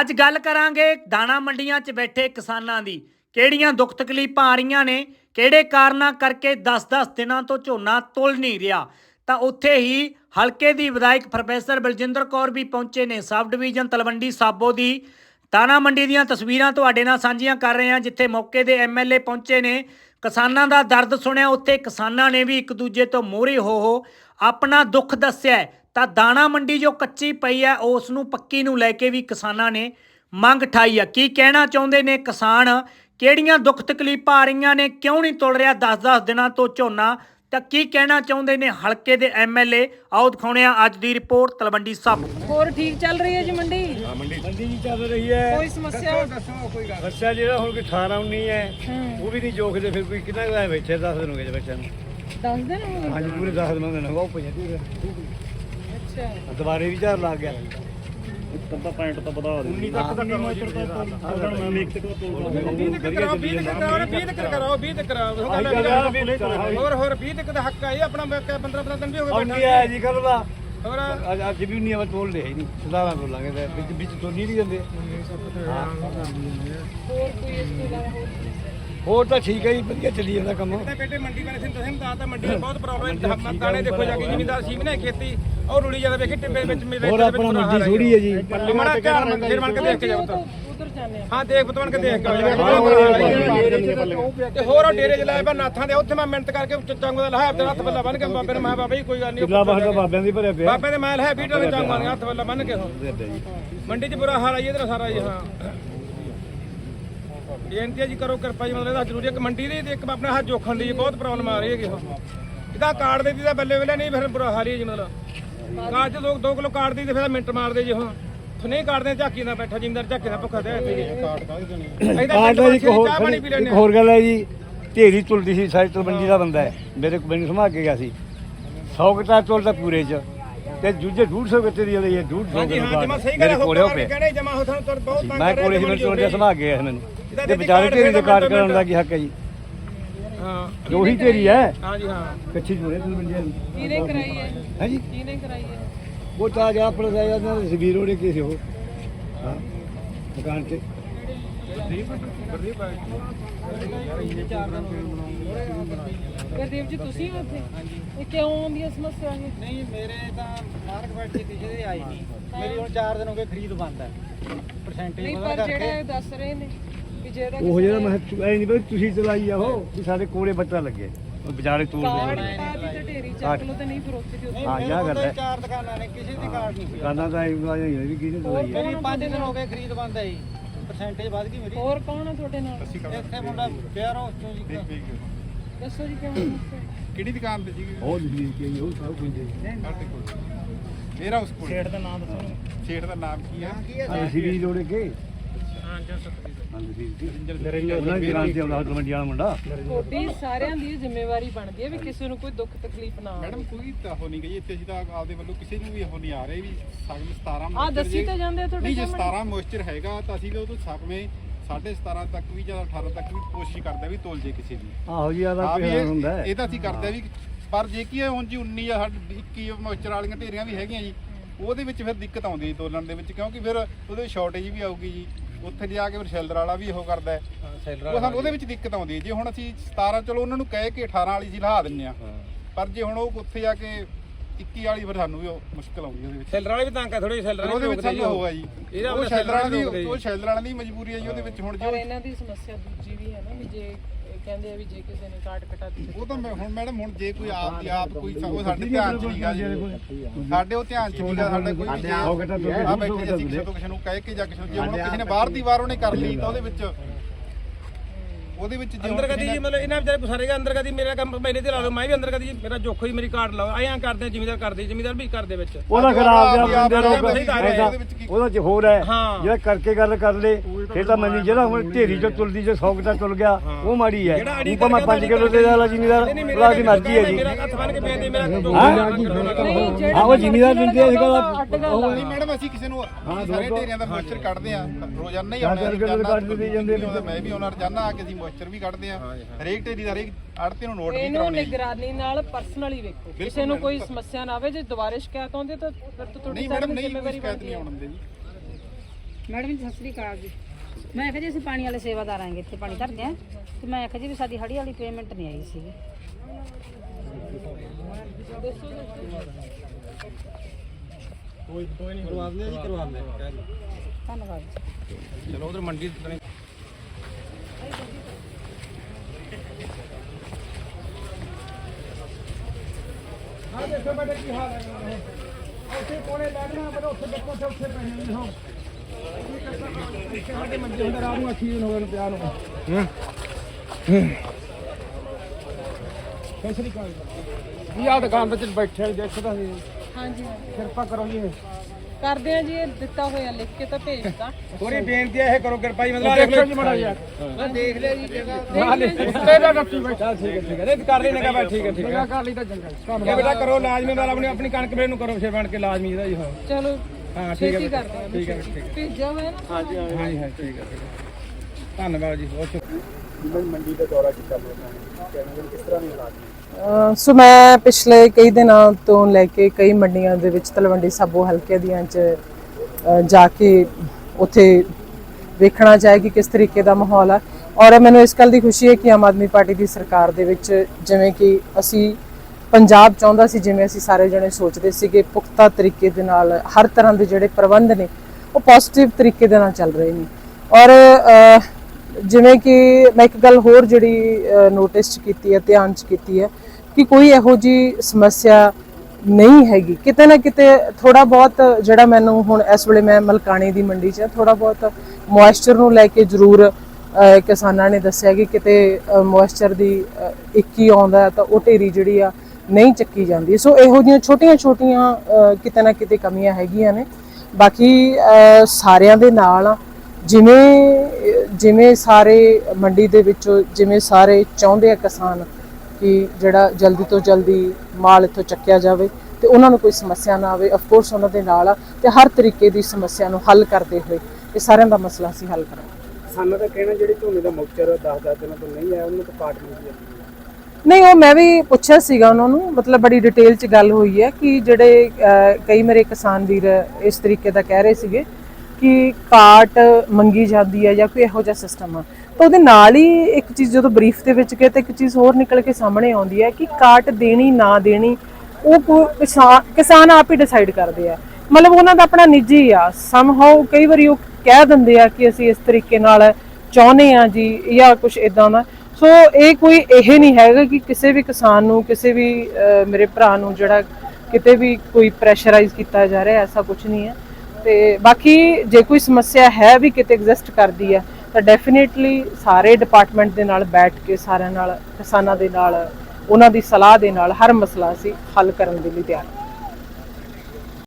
ਅੱਜ ਗੱਲ ਕਰਾਂਗੇ ਦਾਣਾ ਮੰਡੀਆਂ 'ਚ ਬੈਠੇ ਕਿਸਾਨਾਂ ਦੀ। ਕਿਹੜੀਆਂ ਦੁੱਖ ਤਕਲੀਫਾਂ ਆ ਰਹੀਆਂ ਨੇ? ਕਿਹੜੇ ਕਾਰਨਾਂ ਕਰਕੇ 10-10 ਦਿਨਾਂ ਤੋਂ ਝੋਨਾ ਤੁਲ ਨਹੀਂ ਰਿਹਾ? ਤਾਂ ਉੱਥੇ ਹੀ ਹਲਕੇ ਦੀ ਵਿਧਾਇਕ ਪ੍ਰੋਫੈਸਰ ਬਲਜਿੰਦਰ ਕੌਰ ਵੀ ਪਹੁੰਚੇ ਨੇ। ਸਬ ਡਿਵੀਜ਼ਨ ਤਲਵੰਡੀ ਸਾਬੋ ਦੀ। ਦਾਣਾ ਮੰਡੀ ਦੀਆਂ ਤਸਵੀਰਾਂ ਤੁਹਾਡੇ ਨਾਲ ਸਾਂਝੀਆਂ ਕਰ ਰਹੇ ਹਾਂ, ਜਿੱਥੇ ਮੌਕੇ ਦੇ ਐਮਐਲਏ ਪਹੁੰਚੇ ਨੇ। ਕਿਸਾਨਾਂ ਦਾ ਦਰਦ ਸੁਣਿਆ, ਉੱਥੇ ਕਿਸਾਨਾਂ ਨੇ ਵੀ ਇੱਕ ਦੂਜੇ ਤੋਂ ਮੋਹਰੇ ਹੋ ਹੋ ਆਪਣਾ ਦੁੱਖ ਦੱਸਿਆ ਤਾਂ ਦਾਣਾ ਮੰਡੀ ਜੋ ਕੱਚੀ ਪਈ ਹੈ ਉਸ ਨੂੰ ਪੱਕੀ ਨੂੰ ਲੈ ਕੇ ਵੀ ਕਿਸਾਨਾਂ ਨੇ ਮੰਗ ਠਾਈ ਆ। ਕੀ ਕਹਿਣਾ ਚਾਹੁੰਦੇ ਨੇ ਕਿਸਾਨ? ਕਿਹੜੀਆਂ ਦੁੱਖ ਤਕਲੀਫਾਂ ਆ ਰਹੀਆਂ ਨੇ? ਕਿਉਂ ਨਹੀਂ ਤੁਲ ਰਿਹਾ 10-10 ਦਿਨਾਂ ਤੋਂ ਝੋਨਾ? ਤਾਂ ਕੀ ਕਹਿਣਾ ਚਾਹੁੰਦੇ ਨੇ ਹਲਕੇ ਦੇ ਐਮਐਲਏ ਆਓ ਦਿਖਾਉਣੇ ਆ ਅੱਜ ਦੀ ਰਿਪੋਰਟ ਤਲਵੰਡੀ ਸਾਬੋ ਹੋਰ ਠੀਕ ਚੱਲ ਰਹੀ ਹੈ ਜੀ ਮੰਡੀ? ਮੰਡੀ ਜੀ ਚੱਲ ਰਹੀ ਹੈ। ਕੋਈ ਸਮੱਸਿਆ? ਬੱਚਾ ਜਿਹੜਾ ਹੁਣ ਕੋਈ 18 19 ਹੈ। ਉਹ ਵੀ ਨਹੀਂ ਜੋਖਦੇ ਫਿਰ ਕੋਈ ਕਿੰਨਾ ਕੁ ਬੈਠੇ 10 ਦਿਨ ਹੋ ਗਏ ਜੀ ਬੱਚਿਆਂ ਨੂੰ। ਦੱਸ ਦੇ ਨਾ ਹਾਂਜੀ ਪੂਰੇ 10 ਦਿਨ ਹੋ ਗਏ ਨੇ ਉਹ ਅੱਛਾ ਦੁਬਾਰੇ ਵੀ ਝਾੜ ਲੱਗ ਗਿਆ। ਤਾਂ ਪੈਂਟ ਤਾਂ ਵਧਾ ਦੇ 19 ਤੱਕ ਤਾਂ ਕਰੋ ਜੀ ਮੈਂ ਮੇਕ ਤੇ ਕੋ ਤੋਲ 20 ਤੱਕ ਕਰਾਓ 20 ਤੱਕ ਕਰਾਓ 20 ਤੱਕ ਕਰਾਓ 20 ਤੱਕ ਕਰਾਓ। ਹੈ ਹੋਰ ਹੋਰ 20 ਤੱਕ ਦਾ ਹੱਕ ਹੈ ਆਪਣਾ 15 15 ਦਿਨ ਵੀ ਹੋ ਗਏ ਨਹੀਂ ਆਇਆ ਜੀ ਕੱਲ ਦਾ? ਹੋਰ ਅੱਜ ਵੀ ਨਹੀਂ ਆਵਾ ਤੋਲ ਦੇ ਨਹੀਂ। ਸਦਾਰਾ ਤੋਲਾਂਗੇ ਤੇ ਵਿੱਚ ਵਿੱਚ ਤੋਂ ਨਹੀਂ ਜਾਂਦੇ। ਹੋਰ ਹੋਰ ਤਾਂ ਠੀਕ ਹੈ ਜੀ ਵਧੀਆ ਚੱਲੀ ਜਾਂਦਾ ਕੰਮ। ਤੇ ਬੇਟੇ ਮੰਡੀ ਵਾਲੇ ਸਿੰਘ ਤੁਸੀਂ ਦੱਸਦਾ ਮੰਡੀ ਵਿੱਚ ਬਹੁਤ ਪ੍ਰੋਬਲਮ ਹੈ ਮਕਾਨੇ ਦੇਖੋ ਜਾ ਕੇ ਜ਼ਿਮੀਂਦਾਰ ਸੀ ਵੀ ਨਾ ਖੇਤੀ ਔਰ ਰੁੜੀ ਜ਼ਿਆਦਾ ਵੇਖੀ ਟਿੱਬੇ ਵਿੱਚ ਮੇਰੇ ਹੋਰ ਆਪਣਾ ਮੰਡੀ ਥੋੜੀ ਹੈ ਜੀ। ਮਾੜਾ ਧਿਆਨ ਨਾਲ ਫਿਰ ਬਣ ਕੇ ਦੇਖ ਕੇ ਜਾਓ ਤਾਂ। ਉਧਰ ਜਾਂਦੇ ਆ। ਹਾਂ ਦੇਖ ਬਤਵਣ ਕੇ ਦੇਖ। ਤੇ ਹੋਰ ਡੇਰੇ ਚ ਲਾਏ ਬਾ ਨਾਥਾਂ ਦੇ ਉੱਥੇ ਮੈਂ ਮਿਹਨਤ ਕਰਕੇ ਚੰਗੋ ਦਾ ਤੇ ਹੱਥ ਬੱਲਾ ਬੰਨ ਕੇ ਬਾਬੇ ਨੂੰ ਮੈਂ ਬਾਬਾ ਜੀ ਕੋਈ ਗੱਲ ਨਹੀਂ ਬਾਬਿਆਂ ਦੀ ਭਰਿਆ ਪਿਆ। ਬਾਬੇ ਦੇ ਮਾਲ ਹੈ ਬੀਟਾਂ ਦੇ ਚੰਗਾਂ ਦੇ ਹੱਥ ਬੱਲਾ ਬੰਨ ਕੇ ਹੋ ਮੰਡੀ 'ਚ ਬੁਰਾ ਹਾਲ ਆਈ ਇਧਰ ਸਾਰਾ ਜੀ ਹਾਂ। ਬੇਨਤੀ ਹੈ ਜੀ ਕਰੋ ਕਿਰਪਾ ਜੀ ਮਤਲਬ ਇਹਦਾ ਜ਼ਰੂਰੀ ਹੈ ਕਿ ਮੰਡੀ ਦੀ ਤੇ ਇੱਕ ਆਪਣੇ ਹੱਥ ਜੋਖਣ ਦੀ ਬਹੁਤ ਪ੍ਰੋਬਲਮ ਆ ਰਹੀ ਹੈਗੀ ਉਹ। ਇਹਦਾ ਕਾਰਡ ਦੇ ਦੀ ਤਾਂ ਬੱਲੇ ਵੇਲੇ ਨਹੀਂ ਫਿਰ ਬੁਰਾ ਹਾਲ ਹੀ ਹੈ ਜੀ ਮਤਲਬ। ਕਾਰਡ 'ਚ ਲੋਕ 2 ਕਿਲੋ ਕਾਰਡ ਦੀ ਤੇ ਫਿਰ ਮਿੰਟ ਮਾਰਦੇ ਜੀ ਹੁਣ ਨਹੀਂ ਕਾਰਡਦੇ ਝਾਕੀ ਨਾਲ ਬੈਠਾ ਜਿੰਦਰ ਝਾਕੀ ਨਾਲ ਭੁੱਖਾ ਤੇ ਕਾਰਡ ਕਾਹਦੇ ਕਾਰਡ ਦਾ ਇੱਕ ਹੋਰ ਚਾਹ ਪਾਣੀ ਪੀ ਇੱਕ ਹੋਰ ਗੱਲ ਹੈ ਜੀ ਢੇਰੀ ਤੁਲਦੀ ਸੀ ਸਾਰੀ ਤਲਵੰਡੀ ਦਾ ਬੰਦਾ ਹੈ ਮੇਰੇ ਕੋਲ ਮੈਨੂੰ ਸਮਾ ਕੇ ਗਿਆ ਸੀ। 100 ਕਿਤਾ ਤੁਲਦਾ ਪੂਰੇ ਚ ਤੇ ਦੂਜੇ 150 ਕਿਤੇ ਦੀ ਲਈ 150 ਹਾਂਜੀ ਹਾਂ ਜਮਾ ਸਹੀ ਗੱਲ ਮੇਰੇ ਹੈ ਕੋਲੇ ਹੋ ਕਹਿੰਦੇ ਜਮਾ ਹੋ ਤੁਹਾਨੂੰ ਬਹੁਤ ਤੰਗ ਮੈਂ ਕੋਲੇ ਸੀ ਮੈਨੂੰ ਤੁਲਦਾ ਸਮਾ ਕੇ ਗਿਆ ਸੀ ਮੈਨੂੰ। ਤੇ ਵਿਚਾਰੇ ਢੇਰੀ ਦੇ ਕਾਰਡ ਕਰਾਉਣ ਦਾ ਕੀ ਹੱਕ ਹੈ ਜੀ? ਹਾਂ ਉਹੀ ਢੇਰੀ ਹੈ? ਹਾਂਜੀ ਹਾਂ। ਕੱਚੀ ਜੋੜੇ ਤਲਵੰਡੀ ਵਾਲੀ ਕਿਹਨੇ ਕਰਾਈ ਹੈ? ਹੈ ਜੀ? ਕਿਹਨੇ ਕਰਾਈ ਹੈ? ਉਹ ਤਾਂ ਜਾ ਆਪਣਾ ਜਾਇਆ ਨਾ ਸਵੀਰ ਉਹਨੇ ਕਿਸੇ ਹੋ ਹਾਂ ਦੁਕਾਨ ਤੇ। ਗੁਰਦੇਵ ਜੀ ਤੁਸੀਂ ਹੋ ਉੱਥੇ? ਇਹ ਕਿਉਂ ਆਉਂਦੀ ਹੈ ਸਮੱਸਿਆ ਇਹ? ਨਹੀਂ ਮੇਰੇ ਤਾਂ ਮਾਰਕ ਬੈਠ ਕੇ ਕਿਸੇ ਦੇ ਆਈ ਨਹੀਂ। ਮੇਰੀ ਹੁਣ 4 ਦਿਨ ਹੋ ਗਏ ਖਰੀਦ ਬੰਦ ਹੈ। ਪਰਸੈਂਟੇਜ ਨਹੀਂ ਪਰ ਜਿਹੜਾ ਦੱਸ ਰਹੇ ਨੇ ਜਿਹੜਾ ਉਹ ਜਿਹੜਾ ਮੈਂ ਐ ਨਹੀਂ ਬਈ ਤੁਸੀਂ ਚਲਾਈ ਆ ਉਹ ਵੀ ਸਾਡੇ ਕੋਲੇ ਬੱਚਾ ਲੱਗੇ। ਉਹ ਵਿਚਾਰੇ ਤੋੜ ਕਾਰਡ ਦੇ ਪਾ ਦੀ ਤੇ ਢੇਰੀ ਚੱਕ ਲੋ ਤੇ ਨਹੀਂ ਫਿਰ ਉੱਥੇ ਦੀ ਉੱਥੇ ਹਾਂ ਤਾਂ ਹੈ। ਚਾਰ ਦੁਕਾਨਾਂ ਨੇ ਕਿਸੇ ਦੀ ਕਾਰਡ ਨਹੀਂ ਦੁਕਾਨਾਂ ਤਾਂ ਇਹ ਵਾਜਾ ਹੀ ਵੀ ਕਿਹਨੇ ਚਲਾਈ ਆ। ਮੇਰੀ 5 ਦਿਨ ਹੋ ਗਏ ਖਰੀਦ ਬੰਦ ਹੈ ਜੀ ਪਰਸੈਂਟੇਜ ਵੱਧ ਗਈ ਮੇਰੀ। ਹੋਰ ਕੌਣ ਹੈ ਤੁਹਾਡੇ ਨਾਲ? ਇੱਥੇ ਮੁੰਡਾ ਪਿਆਰੋ ਚੋਂ ਜੀ। ਦੱਸੋ ਜੀ ਕਿਉਂ ਕਿਹੜੀ ਦੁਕਾਨ ਤੇ ਜੀ ਉਹ ਜੀ ਕੀ ਉਹ ਸਭ ਕੁਝ ਕੋਲ। ਮੇਰਾ ਉਸ ਕੋਲ। ਸ਼ੇਡ ਦਾ ਨਾਮ ਦੱਸੋ। ਸ਼ੇਡ ਦਾ ਨਾਮ ਕੀ ਹੈ ਹਾਂ ਸੀਰੀ ਜੋੜੇ ਕੇ। ਹਾਂ ਜੀ। ਉਹਨਾਂ ਦੀ ਦੁਕਾਨ ਤੇ ਆਉਂਦਾ ਤਲਵੰਡੀ ਵਾਲਾ ਮੁੰਡਾ। ਤੁਹਾਡੀ ਸਾਰਿਆਂ ਦੀ ਇਹ ਜ਼ਿੰਮੇਵਾਰੀ ਬਣਦੀ ਹੈ ਵੀ ਕਿਸੇ ਨੂੰ ਕੋਈ ਦੁੱਖ ਤਕਲੀਫ ਨਾ ਆਵੇ। ਮੈਡਮ ਕੋਈ ਤਾਂ ਉਹ ਨਹੀਂ ਗਈ। ਇੱਥੇ ਅਸੀਂ ਤਾਂ ਆਪਦੇ ਵੱਲੋਂ ਕਿਸੇ ਨੂੰ ਵੀ ਉਹ ਨਹੀਂ ਆ ਰਹੇ ਵੀ ਸਗਮ 17 ਆ moisture ਦੱਸੀ ਜੇ- ਤਾਂ ਜਾਂਦੇ ਆ ਤੁਹਾਡੇ ਨਹੀਂ ਜੇ ਸਾਹਮਣੇ। 17 ਮੋਇਸਚਰ ਹੈਗਾ ਤਾਂ ਅਸੀਂ ਵੀ ਉਹ ਤੋਂ ਸਕਵੇਂ 17.5 ਤੱਕ ਵੀ ਜਾਂ 18 ਤੱਕ ਵੀ ਕੋਸ਼ਿਸ਼ ਕਰਦੇ ਆ ਵੀ ਤੋਲ ਜੇ ਕਿਸੇ ਦੀ। ਆਹੋ ਜੀ ਆਦਾ ਹਾਂ ਵੀ ਪਿਆਰ ਇਹ- ਹੁੰਦਾ ਹੈ। ਇਹ ਤਾਂ ਅਸੀਂ ਕਰਦੇ ਆ ਵੀ ਪਰ ਜੇ ਕੀ ਹੈ ਹੁਣ ਜੀ 19 ਜਾਂ ਸਾਡੀ 21 ਮੋਇਸਚਰ ਵਾਲੀਆਂ ਢੇਰੀਆਂ ਵੀ ਹੈਗੀਆਂ ਜੀ ਉਹਦੇ ਵਿੱਚ ਫਿਰ ਦਿੱਕਤ ਆਉਂਦੀ ਹੈ ਤੋਲਣ ਦੇ ਵਿੱਚ ਕਿਉਂਕਿ ਫਿਰ ਉਹਦੇ ਸ਼ਾਰਟੇਜ ਵੀ ਆਊਗੀ ਜੀ। ਉੱਥੇ ਜਾ ਕੇ ਫਿਰ ਸ਼ੈਲਰ ਵਾਲਾ ਵੀ ਉਹ ਕਰਦਾ ਹੈ। ਉਹ ਸਾਨੂੰ ਉਹਦੇ ਵਿੱਚ ਦਿੱਕਤ ਆਉਂਦੀ ਹੈ। ਜੇ ਹੁਣ ਅਸੀਂ 17 ਚਲੋ ਉਹਨਾਂ ਨੂੰ ਕਹਿ ਕੇ 18 ਵਾਲੀ ਸੀ ਲਹਾ ਦਿੰਨੇ ਆ ਪਰ ਜੇ ਹੁਣ ਉਹ ਉੱਥੇ ਜਾ ਕੇ 21 ਵਾਲੀ ਫਿਰ ਸਾਨੂੰ ਵੀ ਉਹ ਮੁਸ਼ਕਲ ਆਉਂਦੀ ਉਹਦੇ ਵਿੱਚ। ਸੈਲਰ ਵਾਲੇ ਵੀ ਤੰਗ ਆ ਥੋੜੀ ਸੈਲਰ ਉਹਦੇ ਵਿੱਚ ਸਾਨੂੰ ਆ ਜੀ। ਇਹਦਾ ਉਹ ਸ਼ੈਲਰ ਵਾਲਿਆਂ ਦੀ। ਉਹ ਸ਼ੈਲਰ ਵਾਲਿਆਂ ਦੀ ਮਜਬੂਰੀ ਹੈ ਜੀ ਉਹਦੇ ਵਿੱਚ ਹੁਣ ਪਰ ਜੇ ਇਹਨਾਂ ਦੀ ਸਮੱਸਿਆ ਦੂਜੀ ਵੀ ਹੈ ਨਾ ਵੀ ਜੇ ਕਹਿੰਦੇ ਆ ਵੀ ਜੇ ਕਿਸੇ ਨੇ ਕਾਰਡ ਕਟਾ ਦਿੱਤੇ ਉਹ ਤਾਂ ਮੈਂ- ਹੁਣ ਮੈਡਮ ਹੁਣ ਜੇ ਕੋਈ ਆਪ ਦੀ ਆਪ ਕੋਈ ਉਹ ਸਾਡੇ ਧਿਆਨ ਚ ਨਹੀਂਗਾ ਜੀ। ਸਾਡੇ ਉਹ ਧਿਆਨ ਚ ਨਹੀਂਗਾ ਸਾਡੇ ਕੋਈ ਆ ਬੈਠੇ ਜੇ ਅਸੀਂ ਕਿਸੇ ਤੋਂ ਕਿਸੇ ਨੂੰ ਕਹਿ ਕੇ ਜਾਂ ਕਿਸੇ ਨੂੰ ਜੇ ਹੁਣ ਕਿਸੇ ਨੇ ਬਾਹਰ ਦੀ ਵਾਰ ਉਹਨੇ ਕਰ ਲਈ ਤਾਂ ਉਹਦੇ ਵਿੱਚ ਉਹਦੇ ਵਿੱਚ ਜੇ ਹੁਣ ਅੰਦਰ ਕਦੀ ਜੀ ਮਤਲਬ ਇਹਨਾਂ ਵਿਚਾਰੇ ਪੁਸਾਰੇਗਾ ਅੰਦਰ ਕਦੀ ਮੇਰਾ ਕੰਮ ਮੈਨੇ ਤੇ ਲਾ ਲਓ ਮੈਂ ਵੀ ਅੰਦਰ ਕਦੀ ਮੇਰਾ ਜੋਖੋ ਹੀ ਮੇਰੀ ਕਾਰਡ ਲਾਓ ਐਂ ਕਰਦੇ ਜ਼ਿਮੀਦਾਰ ਕਰਦੇ ਜ਼ਿਮੀਦਾਰ ਵੀ ਕਰਦੇ ਵਿੱਚ ਉਹਦਾ ਖਰਾਬ ਜਿਹਾ ਬੰਦੇ ਐਸਾ ਉਹਦੇ ਵਿੱਚ ਕੀ- ਉਹਦਾ ਚ ਹੋਰ ਹੈ ਹਾਂ। ਜਿਹੜਾ ਕਰਕੇ ਗੱਲ ਕਰ ਲੇ ਫਿਰ ਤਾਂ ਮੈਨੂੰ ਜਿਹੜਾ ਹੁਣ ਢੇਰੀ ਚੋਂ ਤੁਲਦੀ ਜੇ 100 ਕਿਤਾ ਤੁਲ ਗਿਆ ਉਹ ਮਾੜੀ ਹੈ ਉਹ ਭਾਵੇਂ 5 ਕਿਲੋ ਦੇ ਵਾਲਾ ਜ਼ਿਮੀਦਾਰ ਉਹਦਾ ਦੀ ਮਰਜ਼ੀ ਹੈ ਜੀ ਹਾਂ ਉਹ ਜ਼ਿਮੀਦਾਰ ਦਿੰਦੇ ਆ ਜਿਹੜਾ ਆ। ਨਹੀਂ ਮੈਡਮ ਅਸੀਂ ਕਿਸੇ ਨੂੰ ਸਾਰੇ ਢੇਰੀਆਂ ਦਾ ਮੋਇਸਚਰ ਕੱਢਦੇ ਆ ਰੋਜ਼ਾਨਾ ਹੀ ਆਉਂਦੇ ਕਿਲੋ। ਮੈਂ ਵੀ ਉਹਨਾਂ ਰੋਜ਼ਾਨਾ ਆ ਕੇ ਅਸੀਂ ਮੋਇਸਚਰ ਵੀ ਕੱਢਦੇ ਆ ਹਰੇਕ ਢੇਰੀ ਦਾ ਹਰੇਕ ਆੜਤੀ ਨੂੰ ਨੋਟ ਵੀ ਇਹਨੂੰ ਨਿਗਰਾਨੀ ਨਾਲ ਪਰਸਨਲੀ ਵੇਖੋ ਕਿਸੇ ਨੂੰ ਕੋਈ ਸਮੱਸਿਆ ਨਾ ਆਵੇ ਜੇ ਦੁਬਾਰੇ ਸ਼ਿਕਾਇਤ ਆਉਂਦੀ ਤਾਂ ਫਿਰ ਤੁਹਾਡੀ ਜ਼ਿੰਮੇਵਾਰੀ ਸ਼ਿਕਾਇਤ ਬਣਦੀ ਨਹੀਂ ਹੈ ਮੈਡਮ ਜੀ ਸਤਿ ਸ੍ਰੀ ਅਕਾਲ ਜੀ ਮੈਂ ਕਿਹਾ ਜੀ ਅਸੀਂ ਪਾਣੀ ਵਾਲੇ ਸੇਵਾਦਾਰ ਆਂਗੇ ਇੱਥੇ ਪਾਣੀ ਧਰਦੇ ਆਂ। ਤੇ ਮੈਂ ਕਿਹਾ ਜੀ ਵੀ ਸਾਡੀ ਹੜੀ ਵਾਲੀ ਪੇਮੈਂਟ ਨਹੀਂ ਆਈ ਸੀਗੀ। ਕਰਵਾਉਂਦੇ ਜੀ ਕਰਵਾਉਂਦੇ ਧੰਨਵਾਦ ਚਲੋ ਉਧਰ ਮੰਡੀ ਹਾਂ। ਦੇਖੋ ਬੇਟੇ ਕੀ ਹਾਲ ਹੈ। ਉੱਥੇ ਕੋਲੇ ਲੈਣਾ ਪਰ ਉੱਥੇ ਦੇਖੋ ਉੱਥੇ ਉੱਥੇ ਪੈਣੇ ਹੋ। ਜੀ ਆਹ ਦੁਕਾਨ ਤੇ ਬੈਠੇ ਦੇਖਦਾ ਸੀ ਹਾਂਜੀ ਕਿਰਪਾ ਕਰੋ ਜੀ ਕਰਦੇ ਆ ਜੀ ਇਹ ਦਿੱਤਾ ਹੋਇਆ ਲਿਖ ਕੇ ਤਾਂ ਭੇਜਤਾ। ਥੋੜੀ ਬੇਨਤੀ ਹੈ ਇਹ ਕਰੋ ਕਿਰਪਾ ਜੀ ਮਤਲਬ ਦੇਖ ਲਓ ਜੀ ਮਾੜਾ ਜਿਹਾ। ਮੈਂ ਦੇਖ ਲਿਆ ਜੀ ਜਗ੍ਹਾ। ਤੇਰਾ ਡੱਟੀ ਬੈਠਾ ਠੀਕ ਹੈ ਠੀਕ ਹੈ ਇਹ ਕਰ ਲਈ ਨਗਾ ਬੈ ਠੀਕ ਹੈ ਠੀਕ ਹੈ। ਕਰ ਲਈ ਤਾਂ ਚੰਗਾ। ਇਹ ਬੇਟਾ ਕਰੋ ਲਾਜ਼ਮੀ ਨਾਲ ਆਪਣੀ ਆਪਣੀ ਕਣਕ ਮੇਰੇ ਨੂੰ ਕਰੋ ਫਿਰ ਬਣ ਕੇ ਲਾਜ਼ਮੀ ਇਹਦਾ ਜੀ ਹਾਂ ਚਲੋ ਹਾਂ ਠੀਕ ਹੈ ਛੇਤੀ ਬੇਟਾ, ਕਰਦੇ ਆ ਠੀਕ ਹੈ ਠੀਕ ਹੈ। ਭੇਜਿਆ ਹੋਇਆ ਨਾ? ਹਾਂਜੀ ਹਾਂ ਠੀਕ ਹੈ ਠੀਕ ਹੈ ਧੰਨਵਾਦ ਜੀ ਬਹੁਤ ਸ਼ੁਕਰੀਆ। ਅ, ਸੋ ਮੈਂ ਪਿਛਲੇ ਕਈ ਦਿਨਾਂ ਤੋਂ ਲੈ ਕੇ ਕਈ ਮੰਡੀਆਂ ਦੇ ਵਿੱਚ ਤਲਵੰਡੀ ਸਾਬੋ ਹਲਕੇ ਦੀਆਂ ਚ ਜਾ ਕੇ ਉੱਥੇ ਵੇਖਣਾ ਚਾਹੇ ਕਿ ਕਿਸ ਤਰੀਕੇ ਦਾ ਮਾਹੌਲ ਹੈ ਔਰ ਮੈਨੂੰ ਇਸ ਗੱਲ ਦੀ ਖੁਸ਼ੀ ਹੈ ਕਿ ਆਮ ਆਦਮੀ ਪਾਰਟੀ ਦੀ ਸਰਕਾਰ ਦੇ ਵਿੱਚ ਜਿਵੇਂ ਕਿ ਅਸੀਂ ਪੰਜਾਬ ਚਾਹੁੰਦਾ ਸੀ ਜਿਵੇਂ ਅਸੀਂ ਸਾਰੇ ਜਣੇ ਸੋਚਦੇ ਸੀਗੇ ਪੁਖਤਾ ਤਰੀਕੇ ਦੇ ਨਾਲ ਹਰ ਤਰ੍ਹਾਂ ਦੇ ਜਿਹੜੇ ਪ੍ਰਬੰਧ ਨੇ ਉਹ ਪੋਜ਼ਿਟਿਵ ਤਰੀਕੇ ਦੇ ਨਾਲ ਚੱਲ ਰਹੇ ਨੇ। ਔਰ ਜਿਵੇਂ ਕਿ ਮੈਂ ਇੱਕ ਗੱਲ ਹੋਰ ਜਿਹੜੀ ਨੋਟਿਸ ਚ ਕੀਤੀ ਹੈ ਧਿਆਨ ਚ ਕੀਤੀ ਹੈ ਕਿ ਕੋਈ ਇਹੋ ਜੀ ਸਮੱਸਿਆ ਨਹੀਂ ਹੈਗੀ। ਕਿਤੇ ਨਾ ਕਿਤੇ ਥੋੜਾ ਬਹੁਤ ਜਿਹੜਾ ਮੈਨੂੰ ਹੁਣ ਇਸ ਵੇਲੇ ਮੈਂ ਮਲਕਾਣੇ ਦੀ ਮੰਡੀ 'ਚ ਥੋੜਾ ਬਹੁਤ ਮੋਇਸਚਰ ਨੂੰ ਲੈ ਕੇ ਜ਼ਰੂਰ ਕਿਸਾਨਾਂ ਨੇ ਦੱਸਿਆ ਕਿ ਕਿਤੇ ਮੋਇਸਚਰ ਦੀ ਅਹ, ਇੱਕ ਹੀ ਆਉਂਦਾ ਤਾਂ ਉਹ ਢੇਰੀ ਜਿਹੜੀ ਆ ਨਹੀਂ ਚੱਕੀ ਜਾਂਦੀ। ਸੋ ਇਹੋ ਜਿਹੀਆਂ ਛੋਟੀਆਂ-ਛੋਟੀਆਂ ਕਿਤੇ ਨਾ ਕਿਤੇ ਕਮੀਆਂ ਹੈਗੀਆਂ ਨੇ। ਬਾਕੀ ਸਾਰਿਆਂ ਦੇ ਨਾਲ ਆ। ਜਿਵੇਂ ਜਿਵੇਂ ਸਾਰੇ ਮੰਡੀ ਦੇ ਵਿੱਚੋਂ, ਜਿਵੇਂ ਸਾਰੇ ਚਾਹੁੰਦੇ ਆ ਕਿਸਾਨ ਕਿ ਜਿਹੜਾ ਜਲਦੀ ਤੋਂ ਜਲਦੀ ਮਾਲ ਇੱਥੋਂ ਚੱਕਿਆ ਜਾਵੇ, ਤੇ ਉਹਨਾਂ ਨੂੰ ਕੋਈ ਸਮੱਸਿਆ ਨਾ ਆਵੇ ਆਫ ਕੋਰਸ ਉਹਨਾਂ ਦੇ ਨਾਲ ਆ, ਤੇ ਹਰ ਤਰੀਕੇ ਦੀ ਸਮੱਸਿਆ ਨੂੰ ਹੱਲ ਕਰਦੇ ਹੋਏ, ਇਹ ਸਾਰਿਆਂ ਦਾ ਮਸਲਾ ਅਸੀਂ ਹੱਲ ਕਰਾਂਗੇ। ਸਾਨੂੰ ਤਾਂ ਕਹਿਣਾ, ਜਿਹੜੇ ਝੋਨੇ ਦਾ ਮੁਕਚਰ 10-10 ਦਿਨਾਂ ਤੋਂ ਨਹੀਂ ਆਇਆ, ਉਹਨੂੰ ਤਾਂ ਕਾਟ ਮਿਲਦੀ ਨਹੀਂ, ਉਹ ਮੈਂ ਵੀ ਪੁੱਛਿਆ ਸੀਗਾ ਉਹਨਾਂ ਨੂੰ, ਮਤਲਬ ਬੜੀ ਡਿਟੇਲ ਚ ਗੱਲ ਹੋਈ ਹੈ ਕਿ ਜਿਹੜੇ ਕਈ ਮੇਰੇ ਕਿਸਾਨ ਵੀਰ ਇਸ ਤਰੀਕੇ ਦਾ ਕਹਿ ਰਹੇ ਸੀਗੇ ਕਿ ਕਾਟ ਮੰਗੀ ਜਾਂਦੀ ਹੈ ਜਾਂ ਕੋਈ ਇਹੋ ਜਿਹਾ ਸਿਸਟਮ ਆ। ਤਾਂ ਉਹਦੇ ਨਾਲ ਹੀ ਇੱਕ ਚੀਜ਼ ਜਦੋਂ ਬਰੀਫ ਦੇ ਵਿੱਚ ਗਏ ਤਾਂ ਇੱਕ ਚੀਜ਼ ਹੋਰ ਨਿਕਲ ਕੇ ਸਾਹਮਣੇ ਆਉਂਦੀ ਹੈ ਕਿ ਕਾਟ ਦੇਣੀ, ਨਾ ਦੇਣੀ, ਉਹ ਕਿਸਾਨ ਕਿਸਾਨ ਆਪ ਹੀ ਡਿਸਾਈਡ ਕਰਦੇ ਆ। ਮਤਲਬ ਉਹਨਾਂ ਦਾ ਆਪਣਾ ਨਿੱਜੀ ਆ। ਸਮਹਾਉ ਕਈ ਵਾਰੀ ਉਹ ਕਹਿ ਦਿੰਦੇ ਆ ਕਿ ਅਸੀਂ ਇਸ ਤਰੀਕੇ ਨਾਲ ਚਾਹੁੰਦੇ ਆ ਜੀ ਜਾਂ ਕੁਝ ਇਦਾਂ ਦਾ। ਸੋ ਇਹ ਕੋਈ ਇਹ ਨਹੀਂ ਹੈਗਾ ਕਿ ਕਿਸੇ ਵੀ ਕਿਸਾਨ ਨੂੰ, ਕਿਸੇ ਵੀ ਮੇਰੇ ਭਰਾ ਨੂੰ ਜਿਹੜਾ ਕਿਤੇ ਵੀ ਕੋਈ ਪ੍ਰੈਸ਼ਰਾਈਜ਼ ਕੀਤਾ ਜਾ ਰਿਹਾ, ਐਸਾ ਕੁਝ ਨਹੀਂ ਹੈ। ਤੇ ਬਾਕੀ ਜੇ ਕੋਈ ਸਮੱਸਿਆ ਹੈ ਵੀ ਕਿਤੇ ਐਗਜ਼ਿਸਟ ਕਰਦੀ ਹੈ, ਤਾਂ ਡੈਫੀਨਿਟਲੀ ਸਾਰੇ ਡਿਪਾਰਟਮੈਂਟ ਦੇ ਨਾਲ ਬੈਠ ਕੇ, ਸਾਰਿਆਂ ਨਾਲ, ਕਿਸਾਨਾਂ ਦੇ ਨਾਲ, ਉਹਨਾਂ ਦੀ ਸਲਾਹ ਦੇ ਨਾਲ ਹਰ ਮਸਲਾ ਅਸੀਂ ਹੱਲ ਕਰਨ ਦੇ ਲਈ ਤਿਆਰ ਹਾਂ।